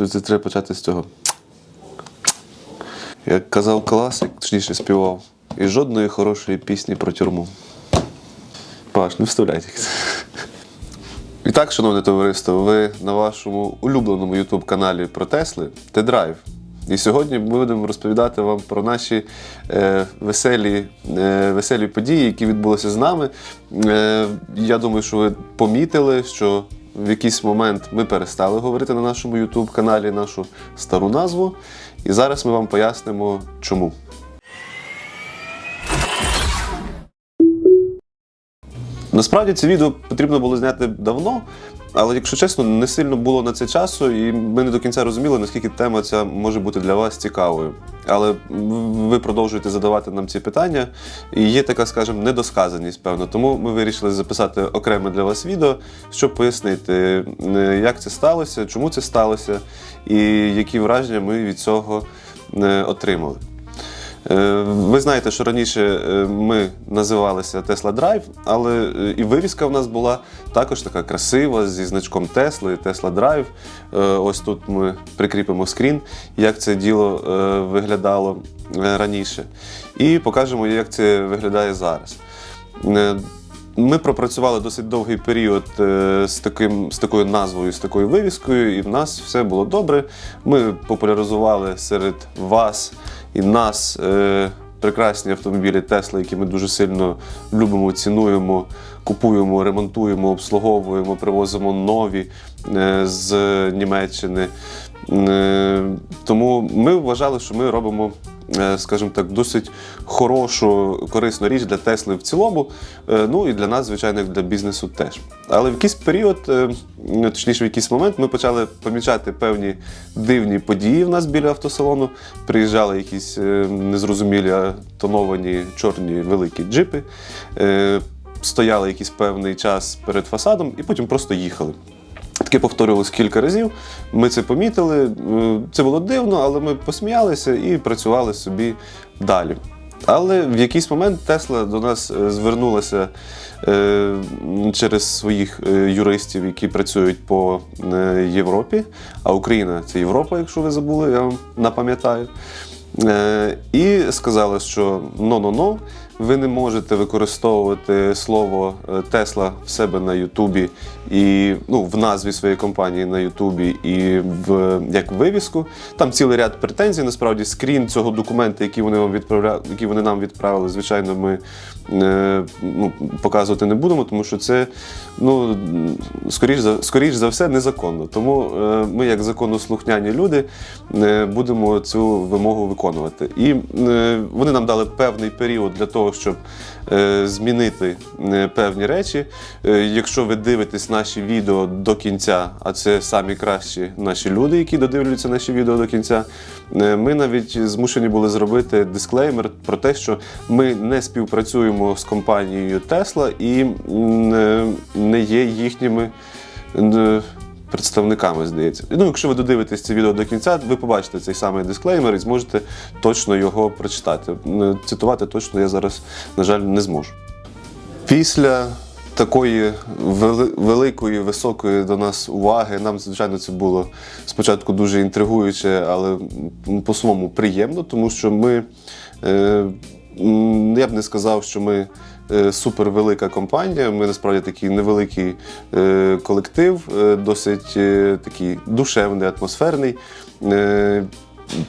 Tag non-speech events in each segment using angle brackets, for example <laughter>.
то це треба почати з цього. Як казав класик, точніше співав. І жодної хорошої пісні про тюрму. Паш, не вставляйте. І так, шановне товариство, ви на вашому улюбленому YouTube каналі про Тесли Т-Драйв. І сьогодні ми будемо розповідати вам про наші е, веселі, е, веселі події, які відбулися з нами. Е, я думаю, що ви помітили, що в якийсь момент ми перестали говорити на нашому YouTube каналі нашу стару назву. І зараз ми вам пояснимо, чому. Насправді це відео потрібно було зняти давно, але якщо чесно, не сильно було на це часу, і ми не до кінця розуміли, наскільки тема ця може бути для вас цікавою. Але ви продовжуєте задавати нам ці питання, і є така, скажімо, недосказаність, певно. Тому ми вирішили записати окреме для вас відео, щоб пояснити, е, як це сталося, чому це сталося, і які враження ми від цього е, отримали. Е, Ви знаєте, що раніше е, ми називалися Tesla Drive, але е, і вивіска в нас була також така красива зі значком Tesla, Tesla Drive. Ось тут ми прикріпимо скрін, як це діло виглядало раніше. І покажемо, як це виглядає зараз. Ми пропрацювали досить довгий період е, з, таким, з такою назвою, з такою вивіскою, і в нас все було добре. Ми популяризували серед вас і нас е, прекрасні автомобілі Тесла, які ми дуже сильно любимо, цінуємо, купуємо, ремонтуємо, обслуговуємо, привозимо нові е, з Німеччини. Е, Тому ми вважали, що ми робимо, е, скажімо так, досить хорошу, корисну річ для Тесли в цілому. е, Ну і для нас, звичайно, для бізнесу теж. Але в якийсь період, е, точніше, в якийсь момент, ми почали помічати певні дивні події в нас біля автосалону. Приїжджали якісь незрозумілі тоновані чорні великі джипи. Стояли якийсь певний час перед фасадом і потім просто їхали. Таке повторювалось кілька разів. Ми це помітили. е, Це було дивно, але ми посміялися і працювали собі далі. Але в якийсь момент Тесла до нас е, звернулася е, через своїх юристів, які працюють по Європі. А Україна це Європа, якщо ви забули, я вам напам'ятаю. І сказали, що но-но-но, ви не можете використовувати слово е, Тесла в себе на Ютубі і ну, в назві своєї компанії на Ютубі і в як вивіску. Там цілий ряд претензій. Насправді, скрін цього документа, який вони вам відправляли, які вони нам відправили, звичайно, ми е, ну, показувати не будемо, тому що це ну, скоріш за скоріш за все незаконно. Тому е, ми, як законослухняні люди, е, будемо цю вимогу виконувати. І е, вони нам дали певний період для того, щоб е, змінити е, певні речі. Е, Якщо ви дивитесь наші відео до кінця, а це самі кращі наші люди, які додивлюються наші відео до кінця, ми навіть змушені були зробити дисклеймер про те, що ми не співпрацюємо з компанією Tesla і не є їхніми. Представниками, здається. Ну, якщо ви додивитесь це відео до кінця, ви побачите цей самий дисклеймер і зможете точно його прочитати. Цитувати точно я зараз, на жаль, не зможу. Після такої великої, високої до нас уваги, нам, звичайно, це було спочатку дуже інтригуюче, але по-своєму приємно, тому що ми. Е, я б не сказав, що ми супервелика компанія. Ми насправді такий невеликий е, колектив, е, досить е, такий душевний, атмосферний. Е,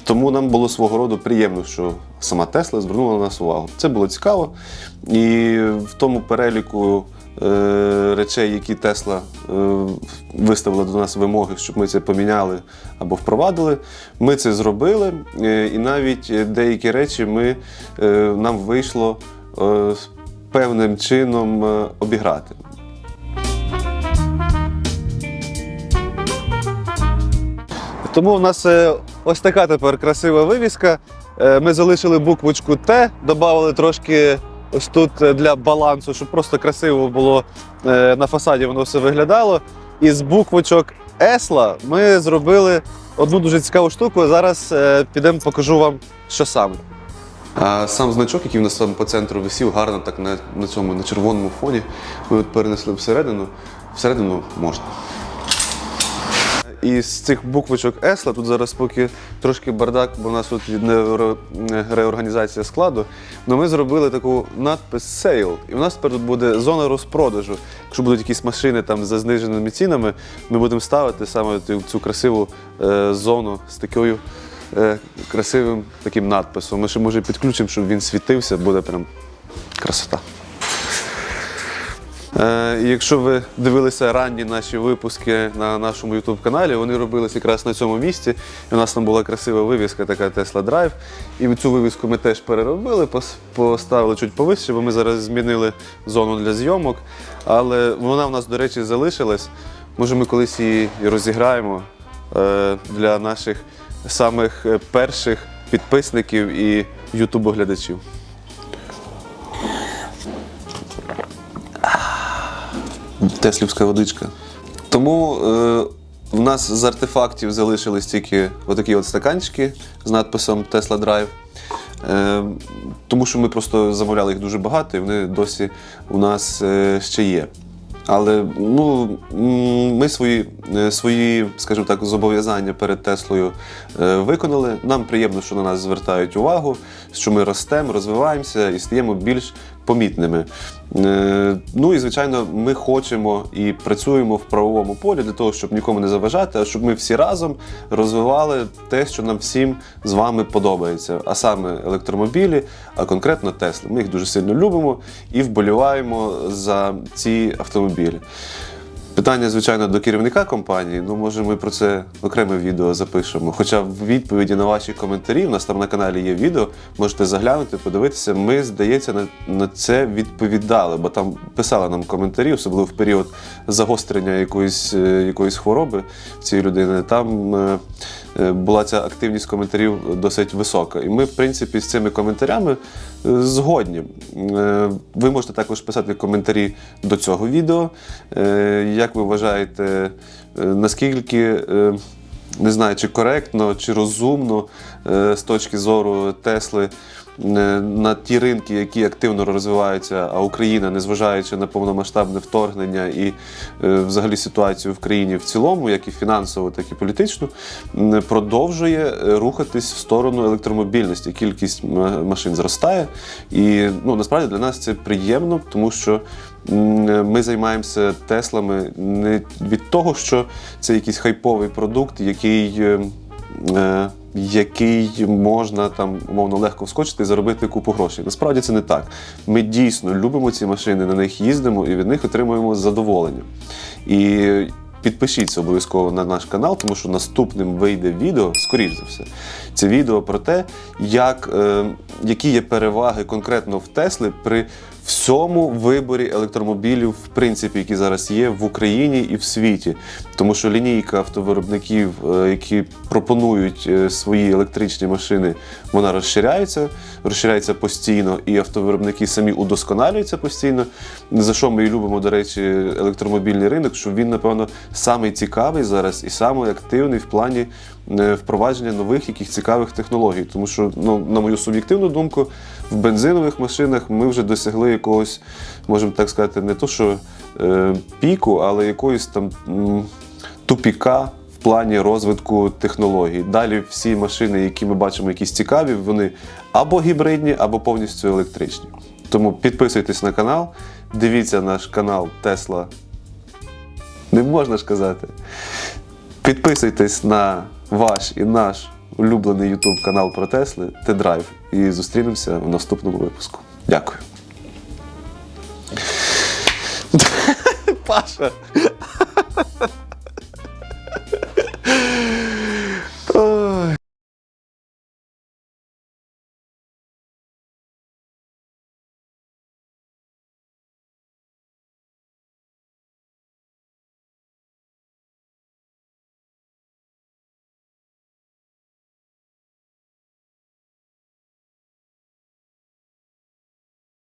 тому нам було свого роду приємно, що сама Тесла звернула на нас увагу. Це було цікаво. І в тому переліку е, речей, які Тесла е, виставила до нас вимоги, щоб ми це поміняли або впровадили, ми це зробили. Е, і навіть е, деякі речі ми, е, нам вийшло е, певним чином е, обіграти. Тому в нас е, ось така тепер красива вивіска. Е, Ми залишили буквочку Т, додали трошки ось тут для балансу, щоб просто красиво було на фасаді воно все виглядало. І з буквочок Есла ми зробили одну дуже цікаву штуку. Зараз підемо покажу вам, що саме. А сам значок, який в нас там по центру висів, гарно так на, на цьому на червоному фоні. Ми от перенесли всередину. Всередину можна. із цих буквочок Есла, тут зараз поки трошки бардак, бо в нас тут не- реорганізація складу. Ну ми зробили таку надпис Sale. І в нас тепер тут буде зона розпродажу. Якщо будуть якісь машини там за зниженими цінами, ми будемо ставити саме цю- красиву е, зону з такою красивим таким надписом. Ми ще може підключимо, щоб він світився, буде прям красота. Е, якщо ви дивилися ранні наші випуски на нашому youtube каналі, вони робились якраз на цьому місці. І у нас там була красива вивіска, така Tesla Drive. І цю вивіску ми теж переробили, поставили чуть повище, бо ми зараз змінили зону для зйомок. Але вона в нас, до речі, залишилась. Може, ми колись її розіграємо е, для наших самих е, перших підписників і ютубоглядачів. Теслівська водичка. Тому е, в нас з артефактів залишились тільки отакі от стаканчики з надписом Tesla Drive. Е, тому що ми просто замовляли їх дуже багато, і вони досі у нас е, ще є. Але ну, ми свої, е, свої, скажімо так, зобов'язання перед Теслою е, виконали. Нам приємно, що на нас звертають увагу, що ми ростемо, розвиваємося і стаємо більш помітними. Е, Ну і звичайно, ми хочемо і працюємо в правовому полі для того, щоб нікому не заважати, а щоб ми всі разом розвивали те, що нам всім з вами подобається, а саме електромобілі, а конкретно Тесли. Ми їх дуже сильно любимо і вболіваємо за ці автомобілі. Питання, звичайно, до керівника компанії. Ну, може, ми про це окреме відео запишемо. Хоча в відповіді на ваші коментарі, у нас там на каналі є відео, можете заглянути, подивитися. Ми, здається, на, на це відповідали, бо там писали нам коментарі, особливо в період загострення якоїсь, е, якоїсь хвороби цієї людини. Там е, е, була ця активність коментарів досить висока. І ми, в принципі, з цими коментарями е, згодні. Е, Ви можете також писати коментарі до цього відео. Е, Як ви вважаєте, е, наскільки е, не знаю, чи коректно, чи розумно е, з точки зору Тесли на ті ринки, які активно розвиваються, а Україна, незважаючи на повномасштабне вторгнення і взагалі ситуацію в країні в цілому, як і фінансово, так і політичну, м, продовжує рухатись в сторону електромобільності. Кількість машин зростає. І ну, насправді для нас це приємно, тому що ми займаємося Теслами не від того, що це якийсь хайповий продукт, який. е, е, який можна там умовно легко вскочити і заробити купу грошей. Насправді це не так. Ми дійсно любимо ці машини, на них їздимо і від них отримуємо задоволення. І підпишіться обов'язково на наш канал, тому що наступним вийде відео, скоріш за все. Це відео про те, як, е, які є переваги конкретно в Тесли при всьому виборі електромобілів, в принципі, які зараз є в Україні і в світі. Тому що лінійка автовиробників, е, які пропонують е, свої електричні машини, вона розширяється, розширяється постійно, і автовиробники самі удосконалюються постійно. За що ми і любимо, до речі, електромобільний ринок, що він, напевно, самий цікавий зараз і самий активний в плані е, впровадження нових яких цікавих технологій. Тому що, ну, на мою суб'єктивну думку, в бензинових машинах ми вже досягли якогось, можемо так сказати, не то що е, піку, але якоїсь там тупіка в плані розвитку технологій. Далі всі машини, які ми бачимо, якісь цікаві, вони або гібридні, або повністю електричні. Тому підписуйтесь на канал, дивіться наш канал Tesla. Не можна ж казати. Підписуйтесь на ваш і наш улюблений YouTube канал про Тесли Т-Драйв. І зустрінемося в наступному випуску. Дякую. <laughs> Паша,